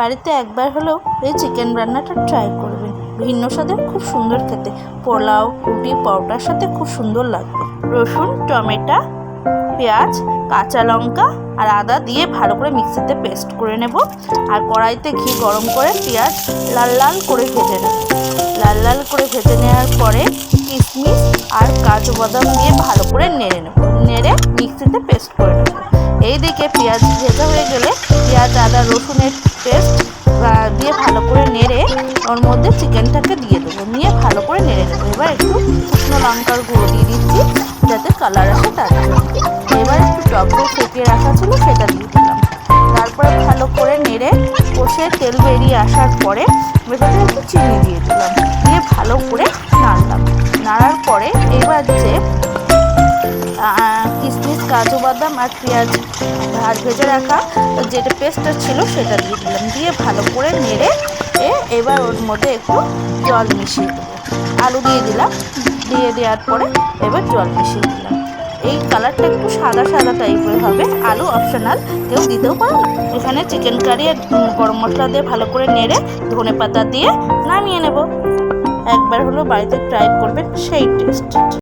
বাড়িতে একবার হলেও এই চিকেন রান্নাটা ট্রাই করবেন। ভিন্ন স্বাদে খুব সুন্দর খেতে। পোলাও রুটি পরোটার সাথে খুব সুন্দর লাগবে। রসুন, টমেটো, পেঁয়াজ, কাঁচা লঙ্কা আর আদা দিয়ে ভালো করে মিক্সিতে পেস্ট করে নেব। আর কড়াইতে ঘি গরম করে পেঁয়াজ লাল লাল করে ভেজে নেব। লাল লাল করে ভেজে নেওয়ার পরে কিশমিশ আর কাজু বাদাম দিয়ে ভালো করে নেড়ে নেব। নেড়ে মিক্সিতে পেস্ট করে নেব। এইদিকে পেঁয়াজ ভেজা হয়ে গেলে পেঁয়াজ, আদা, রসুনের পেস্ট দিয়ে ভালো করে নেড়ে ওর মধ্যে চিকেনটাকে দিয়ে দেবো। নিয়ে ভালো করে নেড়ে নেব। এবার একটু শুকনো লঙ্কার গুঁড়ো দিয়ে দিচ্ছি, যাতে কালার আসে তার এবার একটু টক ফেটিয়ে রাখা ছিল, সেটা দিয়ে দিলাম। তারপরে ভালো করে নেড়ে কষে তেল বেরিয়ে আসার পরে ভেতরে একটু চিনি দিয়ে দিলাম। দিয়ে ভালো করে নাড়লাম। নাড়ার পরে এবার যে কাজু বাদাম আর পেঁয়াজ আর ভেজে রাখা। যেটা পেস্টটা ছিল সেটা দিয়ে দিলাম। দিয়ে ভালো করে নেড়ে এ এবার ওর মধ্যে একটু জল মিশিয়ে দেবো। আলু দিয়ে দিলাম। দিয়ে দেওয়ার পরে এবার জল মিশিয়ে দিলাম। এই কালারটা একটু সাদা সাদা টাইপের হবে। আলু অপশনাল কেউ দিতেও পারে এখানে চিকেন কারি আর গরম মশলা দিয়ে ভালো করে নেড়ে ধনে পাতা দিয়ে নামিয়ে নেব। একবার হলো বাড়িতে ট্রাই করবেন সেই টেস্ট